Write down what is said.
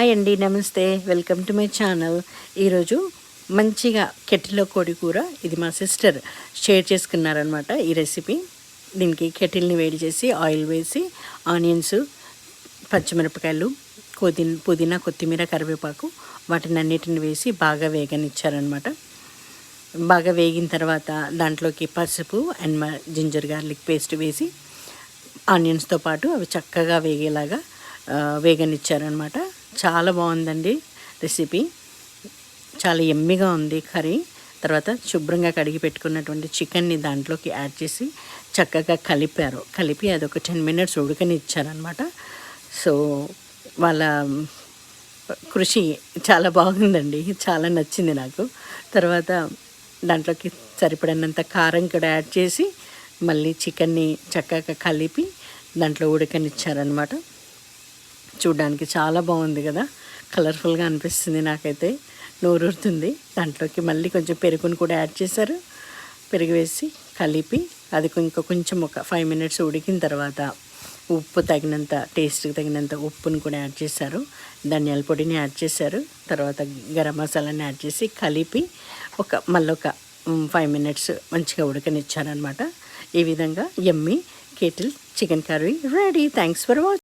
Hi అండి నమస్తే. Welcome to my channel. ఈరోజు మంచిగా కెటిల్లో కోడి కూర ఇది మా సిస్టర్ షేర్ చేసుకున్నారనమాట ఈ రెసిపీ. దీనికి కెటిల్ని వేడి చేసి ఆయిల్ వేసి ఆనియన్స్ పచ్చిమిరపకాయలు పుదీనా పుదీనా కొత్తిమీర కరివేపాకు వాటిని అన్నిటిని వేసి బాగా వేగనిచ్చారనమాట బాగా వేగిన తర్వాత దాంట్లోకి పసుపు అండ్ జింజర్ గార్లిక్ పేస్ట్ వేసి ఆనియన్స్తో పాటు అవి చక్కగా వేగేలాగా వేగనిచ్చారనమాట చాలా బాగుందండి రెసిపీ. చాలా ఎమ్మిగా ఉంది కర్రీ. తర్వాత శుభ్రంగా కడిగి పెట్టుకున్నటువంటి చికెన్ని దాంట్లోకి యాడ్ చేసి చక్కగా కలిపారు. కలిపి అది ఒక టెన్ మినిట్స్ ఉడకని ఇచ్చారనమాట సో వాళ్ళ కృషి చాలా బాగుందండి. చాలా నచ్చింది నాకు. తర్వాత దాంట్లోకి సరిపడినంత కారం కూడా యాడ్ చేసి మళ్ళీ చికెన్ని చక్కగా కలిపి దాంట్లో ఉడకనిచ్చారనమాట చూడడానికి చాలా బాగుంది కదా. కలర్ఫుల్గా అనిపిస్తుంది నాకైతే. నోరుతుంది దాంట్లోకి మళ్ళీ కొంచెం పెరుగుని కూడా యాడ్ చేశారు. పెరుగు వేసి కలిపి అది ఇంకా కొంచెం ఒక ఫైవ్ మినిట్స్ ఉడికిన తర్వాత ఉప్పు తగినంత టేస్ట్కి తగినంత ఉప్పుని కూడా యాడ్ చేశారు. ధనియాల పొడిని యాడ్ చేశారు. తర్వాత గరం మసాలాని యాడ్ చేసి కలిపి ఒక మళ్ళీ ఒక ఫైవ్ మినిట్స్ మంచిగా ఉడకనిచ్చారనమాట ఈ విధంగా ఎమ్మి kettle chicken curry ready. Thanks for watch